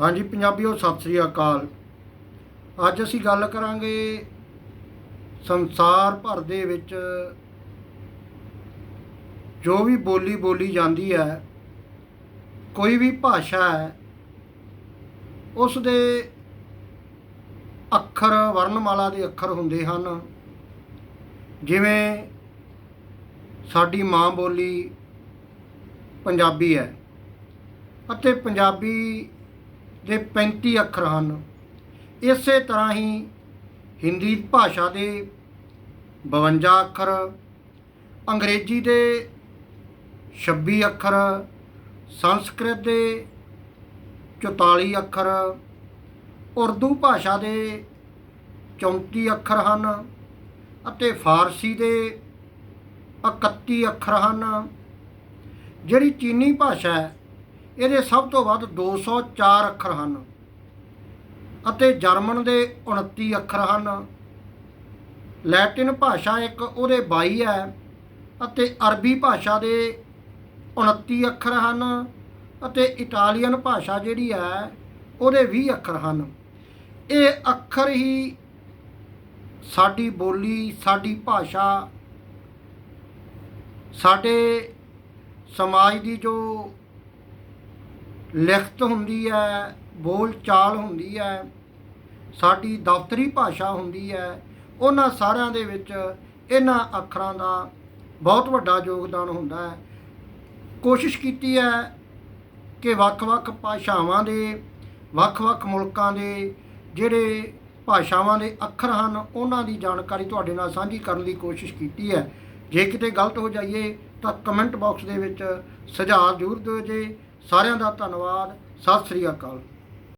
ਹਾਂਜੀ, ਪੰਜਾਬੀਓ, ਸਤਿ ਸ੍ਰੀ ਅਕਾਲ। ਅੱਜ ਅਸੀਂ ਗੱਲ ਕਰਾਂਗੇ ਸੰਸਾਰ ਭਰ ਦੇ ਵਿੱਚ ਜੋ ਵੀ ਬੋਲੀ ਬੋਲੀ ਜਾਂਦੀ ਹੈ, ਕੋਈ ਵੀ ਭਾਸ਼ਾ ਹੈ ਉਸ ਦੇ ਅੱਖਰ, ਵਰਣਮਾਲਾ ਦੇ ਅੱਖਰ ਹੁੰਦੇ ਹਨ। ਜਿਵੇਂ ਸਾਡੀ ਮਾਂ ਬੋਲੀ ਪੰਜਾਬੀ ਹੈ ਅਤੇ ਪੰਜਾਬੀ ਦੇ 35 ਅੱਖਰ ਹਨ। ਇਸੇ ਤਰ੍ਹਾਂ ਹੀ ਹਿੰਦੀ ਭਾਸ਼ਾ ਦੇ 52 ਅੱਖਰ, ਅੰਗਰੇਜ਼ੀ ਦੇ 26 ਅੱਖਰ, ਸੰਸਕ੍ਰਿਤ ਦੇ 44 ਅੱਖਰ, ਉਰਦੂ ਭਾਸ਼ਾ ਦੇ 34 ਅੱਖਰ ਹਨ ਅਤੇ ਫਾਰਸੀ ਦੇ 31 ਅੱਖਰ ਹਨ। ਜਿਹੜੀ ਚੀਨੀ ਭਾਸ਼ਾ ਹੈ ਇਹਦੇ ਸਭ ਤੋਂ ਵੱਧ 204 ਅੱਖਰ ਹਨ ਅਤੇ ਜਰਮਨ ਦੇ 29 ਅੱਖਰ ਹਨ। ਲੈਟਿਨ ਭਾਸ਼ਾ ਇੱਕ ਉਹਦੇ 22 ਹੈ ਅਤੇ ਅਰਬੀ ਭਾਸ਼ਾ ਦੇ 29 ਅੱਖਰ ਹਨ ਅਤੇ ਇਟਾਲੀਅਨ ਭਾਸ਼ਾ ਜਿਹੜੀ ਹੈ ਉਹਦੇ 20 ਅੱਖਰ ਹਨ। ਇਹ ਅੱਖਰ ਹੀ ਸਾਡੀ ਬੋਲੀ, ਸਾਡੀ ਭਾਸ਼ਾ, ਸਾਡੇ ਸਮਾਜ ਦੀ ਜੋ ਲਿਖਤ ਹੁੰਦੀ ਹੈ, ਬੋਲ ਚਾਲ ਹੁੰਦੀ ਹੈ, ਸਾਡੀ ਦਫ਼ਤਰੀ ਭਾਸ਼ਾ ਹੁੰਦੀ ਹੈ, ਉਹਨਾਂ ਸਾਰਿਆਂ ਦੇ ਵਿੱਚ ਇਹਨਾਂ ਅੱਖਰਾਂ ਦਾ ਬਹੁਤ ਵੱਡਾ ਯੋਗਦਾਨ ਹੁੰਦਾ ਹੈ। ਕੋਸ਼ਿਸ਼ ਕੀਤੀ ਹੈ ਕਿ ਵੱਖ-ਵੱਖ ਭਾਸ਼ਾਵਾਂ ਦੇ, ਵੱਖ-ਵੱਖ ਮੁਲਕਾਂ ਦੇ ਜਿਹੜੇ ਭਾਸ਼ਾਵਾਂ ਦੇ ਅੱਖਰ ਹਨ, ਉਹਨਾਂ ਦੀ ਜਾਣਕਾਰੀ ਤੁਹਾਡੇ ਨਾਲ ਸਾਂਝੀ ਕਰਨ ਦੀ ਕੋਸ਼ਿਸ਼ ਕੀਤੀ ਹੈ। ਜੇ ਕਿਤੇ ਗਲਤ ਹੋ ਜਾਈਏ ਤਾਂ ਕਮੈਂਟ ਬਾਕਸ ਦੇ ਵਿੱਚ ਸੁਝਾਅ ਜ਼ਰੂਰ ਦਿਓ ਜੇ। ਸਾਰਿਆਂ ਦਾ ਧੰਨਵਾਦ ਸਤਿ ਸ੍ਰੀ ਅਕਾਲ।